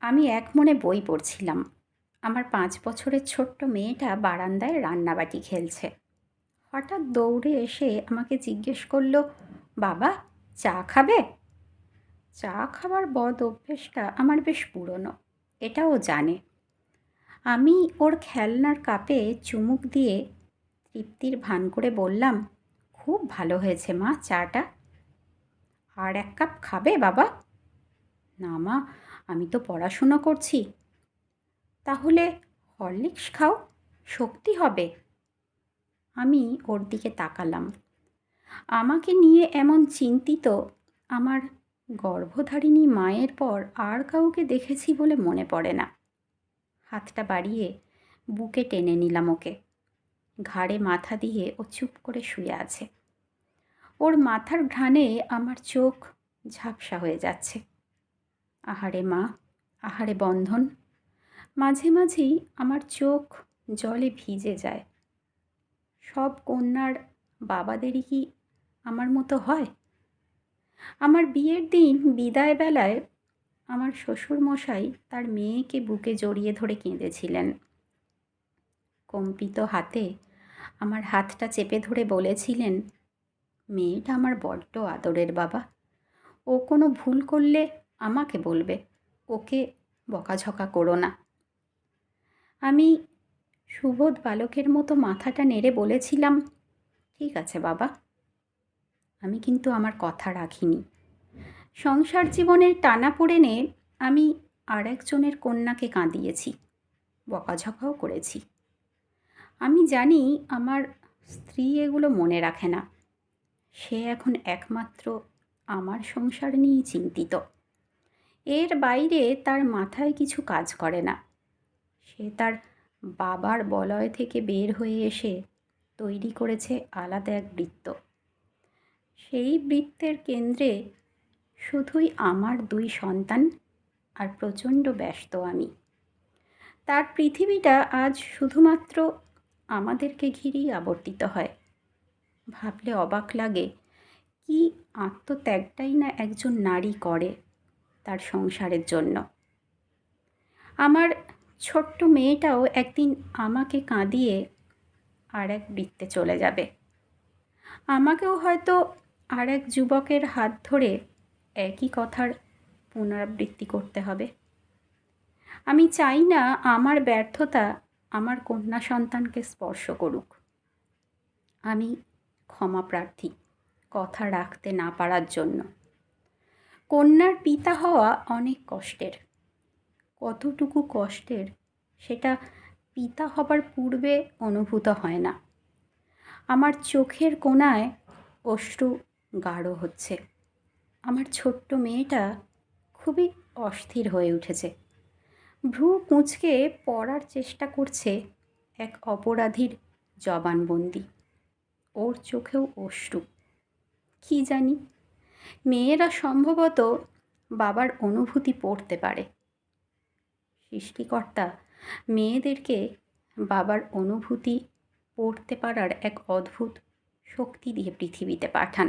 আমি এক মনে বই পড়ছিলাম। আমার পাঁচ বছরের ছোট্ট মেয়েটা বারান্দায় রান্নাবাটি খেলছে। হঠাৎ দৌড়ে এসে আমাকে জিজ্ঞেস করল, বাবা, চা খাবে? চা খাবার বদ অভ্যেসটা আমার বেশ পুরনো, এটাও জানে। আমি ওর খেলনার কাপে চুমুক দিয়ে তৃপ্তির ভান করে বললাম, খুব ভালো হয়েছে মা চাটা। আর এক কাপ খাবে বাবা? না মা আমি তো পড়াশুনো করছি। তাহলে হরলিক্স খাও, শক্তি হবে। আমি ওর দিকে তাকালাম। আমাকে নিয়ে এমন চিন্তিত, আমার গর্ভধারিণী মায়ের পর আর কাউকে দেখেছি বলে মনে পড়ে না। হাতটা বাড়িয়ে বুকে টেনে নিলাম ওকে। ঘাড়ে মাথা দিয়ে ও চুপ করে শুয়ে আছে। ওর মাথার ঘ্রাণে আমার চোখ ঝাপসা হয়ে যাচ্ছে। আহারে মা, আহারে বন্ধন। মাঝে মাঝেই আমার চোখ জলে ভিজে যায়। সব কন্যার বাবাদেরই কি আমার মতো হয়? আমার বিয়ের দিন বিদায় বেলায় আমার শ্বশুরমশাই তার মেয়েকে বুকে জড়িয়ে ধরে কেঁদেছিলেন। কম্পিত হাতে আমার হাতটা চেপে ধরে বলেছিলেন, মেয়েটা আমার বড্ড আদরের বাবা। ও কোনো ভুল করলে আমাকে বলবে, ওকে বকাঝকা করো না। আমি সুবোধ বালকের মতো মাথাটা নেড়ে বলেছিলাম, ঠিক আছে বাবা। আমি কিন্তু আমার কথা রাখিনি। সংসার জীবনের টানা পড়েনে আমি আর একজনের কন্যাকে কাঁদিয়েছি, বকাঝকাও করেছি। আমি জানি আমার স্ত্রী এগুলো মনে রাখে না। সে এখন একমাত্র আমার সংসার নিয়েই চিন্তিত। এর বাইরে তার মাথায় কিছু কাজ করে না। সে তার বাবার বলয় থেকে বের হয়ে এসে তৈরি করেছে আলাদা এক বৃত্ত। সেই বৃত্তের কেন্দ্রে শুধুই আমার দুই সন্তান আর প্রচণ্ড ব্যস্ত আমি। তার পৃথিবীটা আজ শুধুমাত্র আমাদেরকে ঘিরেই আবর্তিত হয়। ভাবলে অবাক লাগে, কি আত্মত্যাগটাই না একজন নারী করে। তার সংসারের জন্য। আমার ছোট্ট মেয়েটাও একদিন আমাকে কাঁদিয়ে আর এক বৃত্তে চলে যাবে। আমাকেও হয়তো আর এক যুবকের হাত ধরে একই কথার পুনরাবৃত্তি করতে হবে। আমি চাই না আমার ব্যর্থতা আমার কন্যা সন্তানকে স্পর্শ করুক। আমি ক্ষমা প্রার্থী, কথা রাখতে না পারার জন্য। কন্যার পিতা হওয়া অনেক কষ্টের। কতটুকু কষ্টের সেটা পিতা হবার পূর্বে অনুভূত হয় না। আমার চোখের কোণায় অশ্রু গাঢ় হচ্ছে। আমার ছোট্ট মেয়েটা খুবই অস্থির হয়ে উঠেছে। ভ্রু কুঁচকে পড়ার চেষ্টা করছে এক অপরাধীর জবানবন্দি। ওর চোখেও অশ্রু। কী জানি মেয়েরা সম্ভবত বাবার অনুভূতি পড়তে পারে। সৃষ্টিকর্তা মেয়েদেরকে বাবার অনুভূতি পড়তে পারার এক অদ্ভুত শক্তি দিয়ে পৃথিবীতে পাঠান।